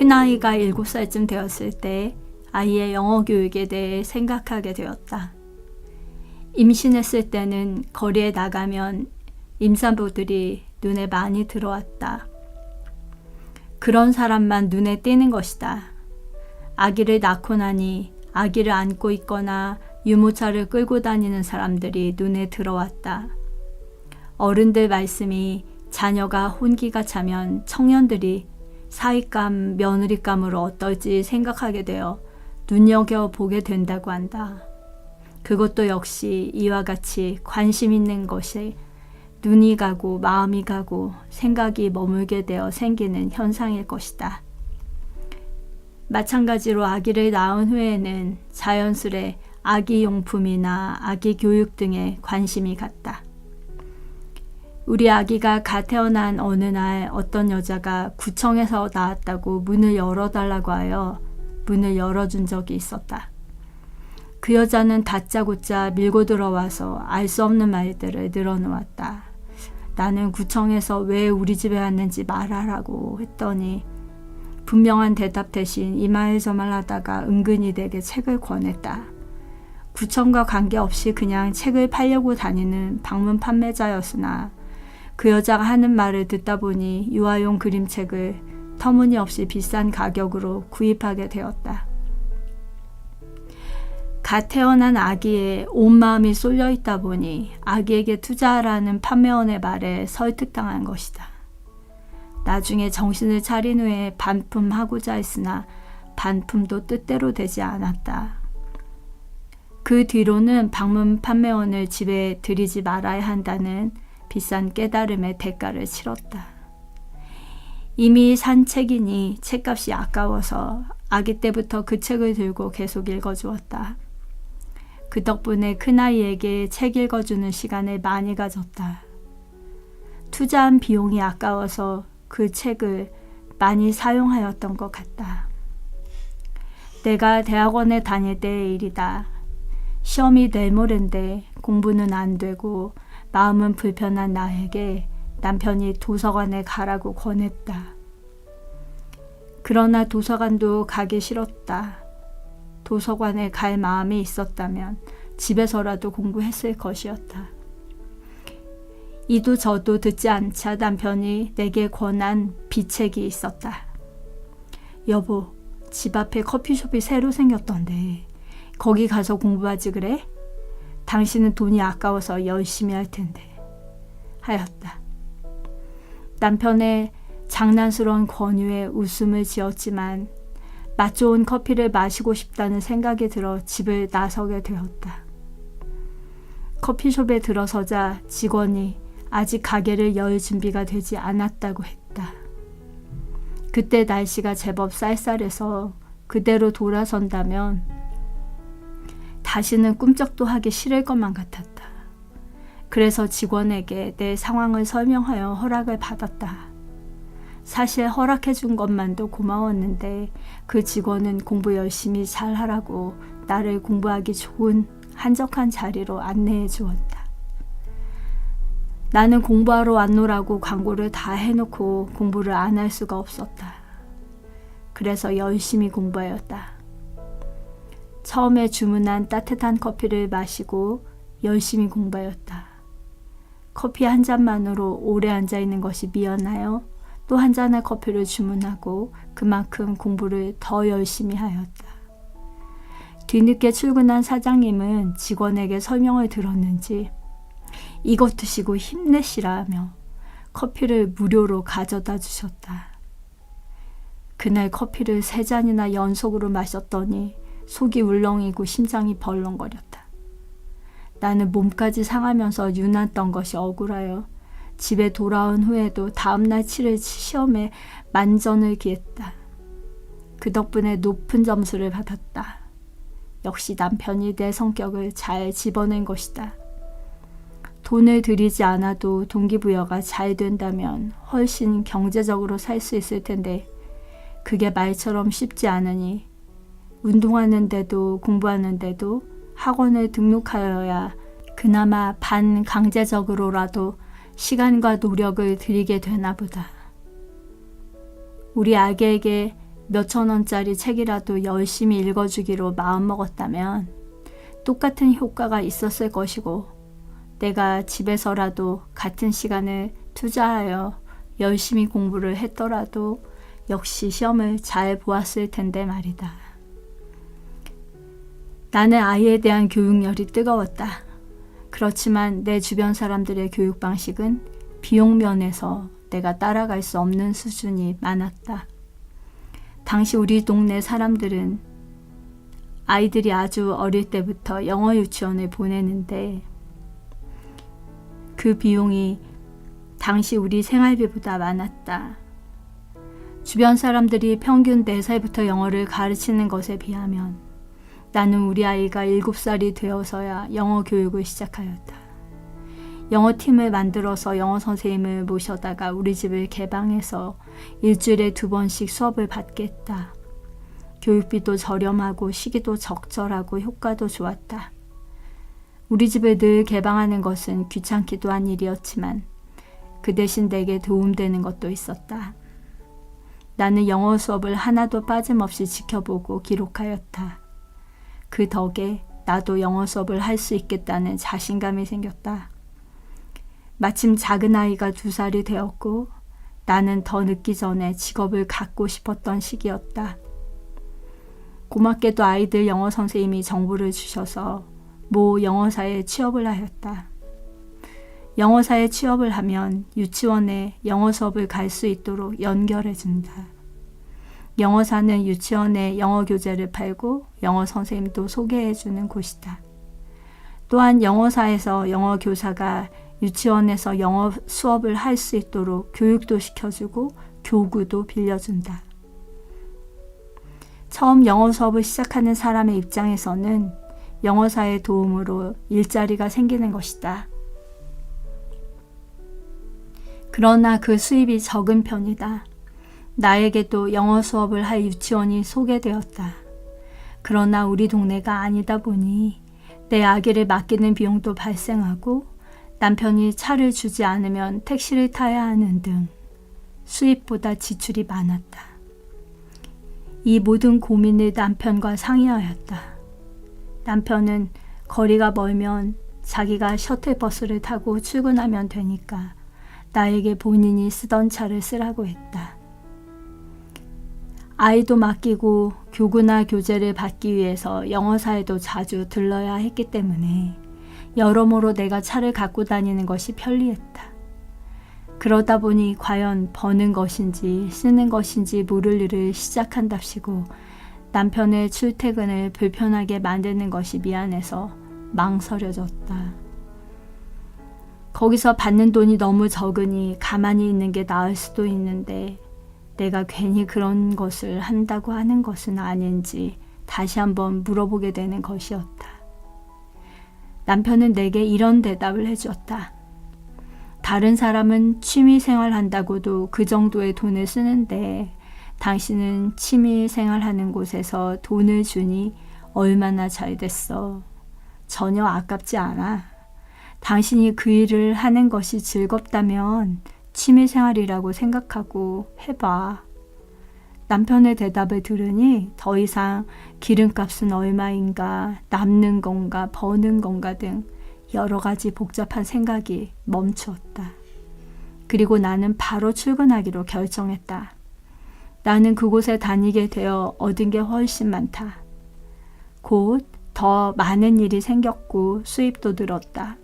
큰아이가 7살쯤 되었을 때 아이의 영어 교육에 대해 생각하게 되었다. 임신했을 때는 거리에 나가면 임산부들이 눈에 많이 들어왔다. 그런 사람만 눈에 띄는 것이다. 아기를 낳고 나니 아기를 안고 있거나 유모차를 끌고 다니는 사람들이 눈에 들어왔다. 어른들 말씀이 자녀가 혼기가 차면 청년들이 사윗감, 며느리감으로 어떨지 생각하게 되어 눈여겨 보게 된다고 한다. 그것도 역시 이와 같이 관심 있는 것에 눈이 가고 마음이 가고 생각이 머물게 되어 생기는 현상일 것이다. 마찬가지로 아기를 낳은 후에는 자연스레 아기 용품이나 아기 교육 등에 관심이 갔다. 우리 아기가 갓 태어난 어느 날 어떤 여자가 구청에서 나왔다고 문을 열어달라고 하여 문을 열어준 적이 있었다. 그 여자는 다짜고짜 밀고 들어와서 알 수 없는 말들을 늘어놓았다. 나는 구청에서 왜 우리 집에 왔는지 말하라고 했더니 분명한 대답 대신 이 말 저 말 하다가 은근히 내게 책을 권했다. 구청과 관계없이 그냥 책을 팔려고 다니는 방문 판매자였으나 그 여자가 하는 말을 듣다 보니 유아용 그림책을 터무니없이 비싼 가격으로 구입하게 되었다. 갓 태어난 아기에 온 마음이 쏠려 있다 보니 아기에게 투자하라는 판매원의 말에 설득당한 것이다. 나중에 정신을 차린 후에 반품하고자 했으나 반품도 뜻대로 되지 않았다. 그 뒤로는 방문 판매원을 집에 들이지 말아야 한다는 비싼 깨달음의 대가를 치렀다. 이미 산 책이니 책값이 아까워서 아기 때부터 그 책을 들고 계속 읽어주었다. 그 덕분에 큰아이에게 책 읽어주는 시간을 많이 가졌다. 투자한 비용이 아까워서 그 책을 많이 사용하였던 것 같다. 내가 대학원에 다닐 때의 일이다. 시험이 내일 모레인데 공부는 안 되고 마음은 불편한 나에게 남편이 도서관에 가라고 권했다. 그러나 도서관도 가기 싫었다. 도서관에 갈 마음이 있었다면 집에서라도 공부했을 것이었다. 이도 저도 듣지 않자 남편이 내게 권한 비책이 있었다. 여보, 집 앞에 커피숍이 새로 생겼던데 거기 가서 공부하지 그래? 당신은 돈이 아까워서 열심히 할 텐데. 하였다. 남편의 장난스러운 권유에 웃음을 지었지만 맛 좋은 커피를 마시고 싶다는 생각이 들어 집을 나서게 되었다. 커피숍에 들어서자 직원이 아직 가게를 열 준비가 되지 않았다고 했다. 그때 날씨가 제법 쌀쌀해서 그대로 돌아선다면 다시는 꿈쩍도 하기 싫을 것만 같았다. 그래서 직원에게 내 상황을 설명하여 허락을 받았다. 사실 허락해 준 것만도 고마웠는데 그 직원은 공부 열심히 잘 하라고 나를 공부하기 좋은 한적한 자리로 안내해 주었다. 나는 공부하러 왔노라고 광고를 다 해놓고 공부를 안 할 수가 없었다. 그래서 열심히 공부하였다. 처음에 주문한 따뜻한 커피를 마시고 열심히 공부하였다. 커피 한 잔만으로 오래 앉아 있는 것이 미안하여 또 한 잔의 커피를 주문하고 그만큼 공부를 더 열심히 하였다. 뒤늦게 출근한 사장님은 직원에게 설명을 들었는지 이것 드시고 힘내시라며 커피를 무료로 가져다 주셨다. 그날 커피를 세 잔이나 연속으로 마셨더니 속이 울렁이고 심장이 벌렁거렸다. 나는 몸까지 상하면서 유난던 것이 억울하여 집에 돌아온 후에도 다음날 치를 시험에 만전을 기했다. 그 덕분에 높은 점수를 받았다. 역시 남편이 내 성격을 잘 집어낸 것이다. 돈을 들이지 않아도 동기부여가 잘 된다면 훨씬 경제적으로 살 수 있을 텐데 그게 말처럼 쉽지 않으니 운동하는데도 공부하는데도 학원을 등록하여야 그나마 반강제적으로라도 시간과 노력을 들이게 되나 보다. 우리 아기에게 몇천 원짜리 책이라도 열심히 읽어주기로 마음먹었다면 똑같은 효과가 있었을 것이고 내가 집에서라도 같은 시간을 투자하여 열심히 공부를 했더라도 역시 시험을 잘 보았을 텐데 말이다. 나는 아이에 대한 교육열이 뜨거웠다. 그렇지만 내 주변 사람들의 교육 방식은 비용 면에서 내가 따라갈 수 없는 수준이 많았다. 당시 우리 동네 사람들은 아이들이 아주 어릴 때부터 영어 유치원을 보내는데 그 비용이 당시 우리 생활비보다 많았다. 주변 사람들이 평균 4살부터 영어를 가르치는 것에 비하면 나는 우리 아이가 7살이 되어서야 영어 교육을 시작하였다. 영어 팀을 만들어서 영어 선생님을 모셔다가 우리 집을 개방해서 일주일에 두 번씩 수업을 받겠다. 교육비도 저렴하고 시기도 적절하고 효과도 좋았다. 우리 집을 늘 개방하는 것은 귀찮기도 한 일이었지만 그 대신 내게 도움되는 것도 있었다. 나는 영어 수업을 하나도 빠짐없이 지켜보고 기록하였다. 그 덕에 나도 영어 수업을 할 수 있겠다는 자신감이 생겼다. 마침 작은 아이가 두 살이 되었고 나는 더 늦기 전에 직업을 갖고 싶었던 시기였다. 고맙게도 아이들 영어 선생님이 정보를 주셔서 모 영어사에 취업을 하였다. 영어사에 취업을 하면 유치원에 영어 수업을 갈 수 있도록 연결해 준다. 영어사는 유치원에 영어 교재를 팔고 영어 선생님도 소개해 주는 곳이다. 또한 영어사에서 영어 교사가 유치원에서 영어 수업을 할 수 있도록 교육도 시켜주고 교구도 빌려준다. 처음 영어 수업을 시작하는 사람의 입장에서는 영어사의 도움으로 일자리가 생기는 것이다. 그러나 그 수입이 적은 편이다. 나에게도 영어 수업을 할 유치원이 소개되었다. 그러나 우리 동네가 아니다 보니 내 아기를 맡기는 비용도 발생하고 남편이 차를 주지 않으면 택시를 타야 하는 등 수입보다 지출이 많았다. 이 모든 고민을 남편과 상의하였다. 남편은 거리가 멀면 자기가 셔틀버스를 타고 출근하면 되니까 나에게 본인이 쓰던 차를 쓰라고 했다. 아이도 맡기고 교구나 교재를 받기 위해서 영어사에도 자주 들러야 했기 때문에 여러모로 내가 차를 갖고 다니는 것이 편리했다. 그러다 보니 과연 버는 것인지 쓰는 것인지 모를 일을 시작한답시고 남편의 출퇴근을 불편하게 만드는 것이 미안해서 망설여졌다. 거기서 받는 돈이 너무 적으니 가만히 있는 게 나을 수도 있는데 내가 괜히 그런 것을 한다고 하는 것은 아닌지 다시 한번 물어보게 되는 것이었다. 남편은 내게 이런 대답을 해주었다. 다른 사람은 취미 생활 한다고도 그 정도의 돈을 쓰는데 당신은 취미 생활하는 곳에서 돈을 주니 얼마나 잘 됐어. 전혀 아깝지 않아. 당신이 그 일을 하는 것이 즐겁다면 취미 생활이라고 생각하고 해봐. 남편의 대답을 들으니 더 이상 기름값은 얼마인가, 남는 건가, 버는 건가 등 여러 가지 복잡한 생각이 멈추었다. 그리고 나는 바로 출근하기로 결정했다. 나는 그곳에 다니게 되어 얻은 게 훨씬 많다. 곧 더 많은 일이 생겼고 수입도 늘었다.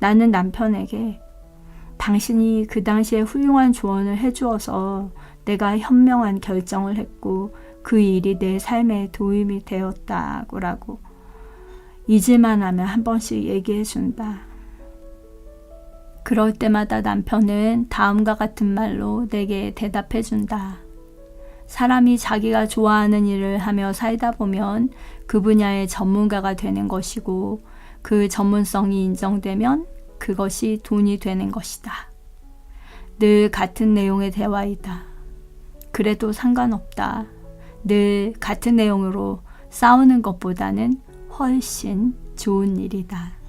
나는 남편에게 당신이 그 당시에 훌륭한 조언을 해주어서 내가 현명한 결정을 했고 그 일이 내 삶에 도움이 되었다고라고 잊을만 하면 한 번씩 얘기해 준다. 그럴 때마다 남편은 다음과 같은 말로 내게 대답해 준다. 사람이 자기가 좋아하는 일을 하며 살다 보면 그 분야의 전문가가 되는 것이고 그 전문성이 인정되면 그것이 돈이 되는 것이다. 늘 같은 내용의 대화이다. 그래도 상관없다. 늘 같은 내용으로 싸우는 것보다는 훨씬 좋은 일이다.